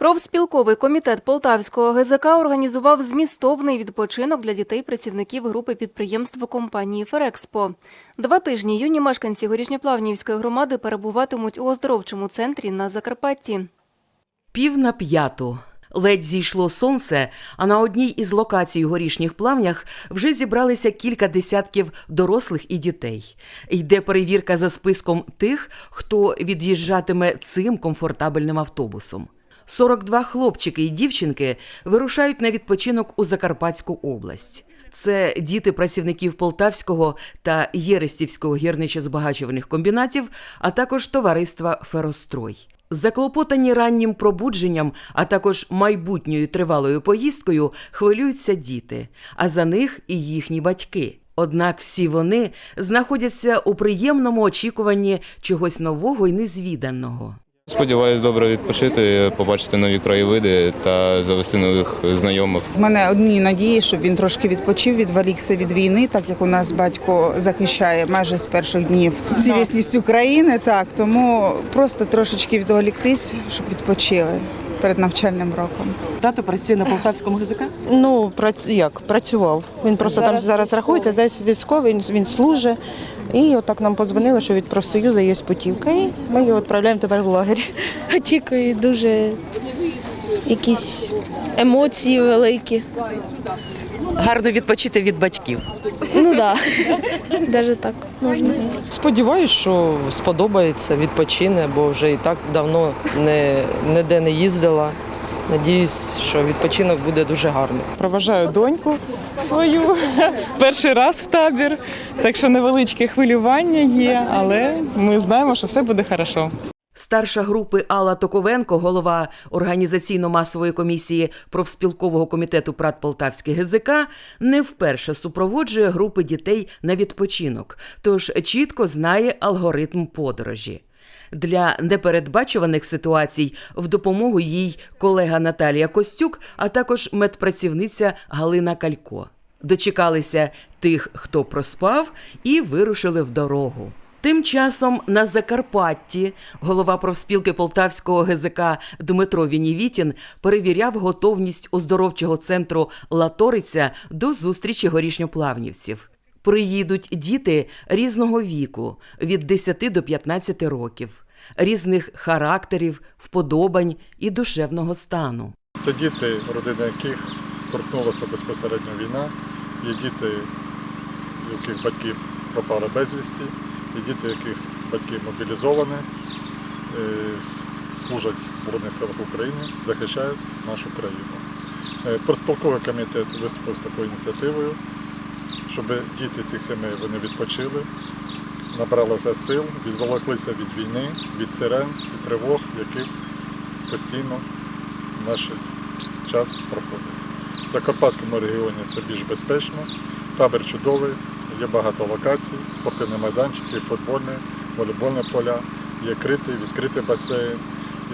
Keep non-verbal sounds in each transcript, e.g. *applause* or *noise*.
Профспілковий комітет Полтавського ГЗК організував змістовний відпочинок для дітей-працівників групи підприємств компанії Ферекспо. Два тижні юні мешканці горішньоплавнівської громади перебуватимуть у оздоровчому центрі на Закарпатті. Пів на п'яту. Ледь зійшло сонце, а на одній із локацій у горішніх плавнях вже зібралися кілька десятків дорослих і дітей. Йде перевірка за списком тих, хто від'їжджатиме цим комфортабельним автобусом. 42 хлопчики і дівчинки вирушають на відпочинок у Закарпатську область. Це діти працівників Полтавського та Єрестівського гірничо-збагачувальних комбінатів, а також товариства Ферострой. Заклопотані раннім пробудженням, а також майбутньою тривалою поїздкою, хвилюються діти, а за них і їхні батьки. Однак всі вони знаходяться у приємному очікуванні чогось нового і незвіданого. Сподіваюсь, добре відпочити, побачити нові краєвиди та завести нових знайомих. У мене одні надії, щоб він трошки відпочив, відволікся від війни, так як у нас батько захищає майже з перших днів цілісність України. Так тому просто трошечки відволіктись, щоб відпочили перед навчальним роком. Тато працює на Полтавському ГЗК? Ну, прац- як, працював. Він просто Зараз там зараз військовий. рахується, зараз військовий, він, він служить. І отак нам подзвонили, що від профсоюзу є путівка. І ми його відправляємо тепер в лагерь. очікую дуже якісь емоції великі. Гарно відпочити від батьків. Да. *laughs* навіть так можна. Сподіваюсь, що сподобається, відпочине, бо вже і так давно не, ніде не їздила. Надіюсь, що відпочинок буде дуже гарний. Проважаю доньку свою *laughs* перший раз в табір, так що невеличке хвилювання є, але ми знаємо, що все буде хорошо. Старша групи Алла Токовенко, голова організаційно-масової комісії профспілкового комітету ПРАТ Полтавський ГЗК, не вперше супроводжує групи дітей на відпочинок, тож чітко знає алгоритм подорожі. Для непередбачуваних ситуацій в допомогу їй колега Наталія Костюк, а також медпрацівниця Галина Калько. Дочекалися тих, хто проспав, і вирушили в дорогу. Тим часом на Закарпатті голова профспілки Полтавського ГЗК Дмитро Вінівітін перевіряв готовність оздоровчого центру Латориця до зустрічі горішньоплавнівців. Приїдуть діти різного віку від 10 до 15 років, різних характерів, вподобань і душевного стану. Це діти, родини яких торкнулася безпосередньо війна, є діти, яких батьки пропали безвісті, є діти, яких батьки мобілізовані, е, служать в Збройних силах України, захищають нашу країну. Е, Профспілковий комітет виступив з такою ініціативою, щоб діти цих сімей вони відпочили, набралися сил, відволоклися від війни, від сирен і тривог, які постійно в наш час проходить. В Закарпатському регіоні це більш безпечно, табір чудовий, є багато локацій, спортивні майданчики, футбольні, волейбольні поля, є критий, відкритий басейн.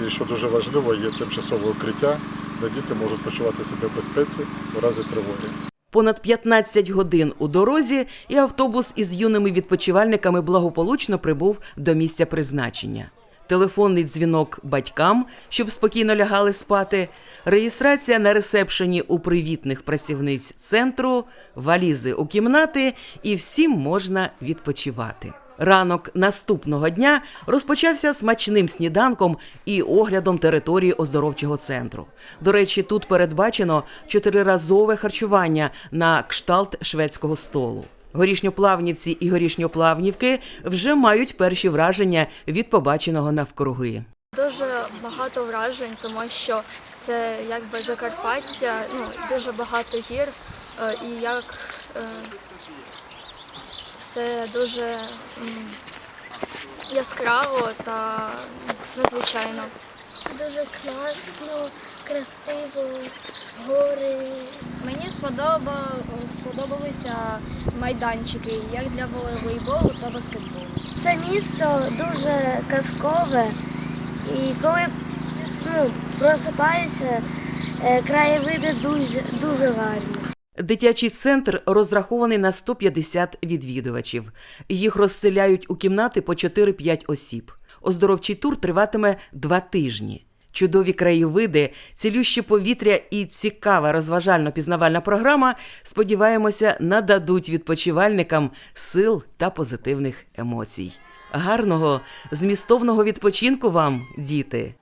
І що дуже важливо, є тимчасове укриття, де діти можуть почувати себе в безпеці у разі тривоги. Понад 15 годин у дорозі, і автобус із юними відпочивальниками благополучно прибув до місця призначення. Телефонний дзвінок батькам, щоб спокійно лягали спати, реєстрація на ресепшені у привітних працівниць центру, валізи у кімнати, і всім можна відпочивати. Ранок наступного дня розпочався смачним сніданком і оглядом території оздоровчого центру. До речі, тут передбачено чотириразове харчування на кшталт шведського столу. Горішньоплавнівці і горішньоплавнівки вже мають перші враження від побаченого навкруги. Дуже багато вражень, тому що це якби Закарпаття, ну дуже багато гір, е, і як е, все дуже яскраво та незвичайно. Дуже класно, красиво, гори. Мені сподоба, сподобалися майданчики як для волейболу та баскетболу. Це місто дуже казкове. І коли ну, просипаєшся, е, краєвиди дуже, дуже гарні. Дитячий центр розрахований на 150 відвідувачів. Їх розселяють у кімнати по 4-5 осіб. Оздоровчий тур триватиме два тижні. Чудові краєвиди, цілюще повітря і цікава розважально-пізнавальна програма, сподіваємося, нададуть відпочивальникам сил та позитивних емоцій. Гарного, змістовного відпочинку вам, діти!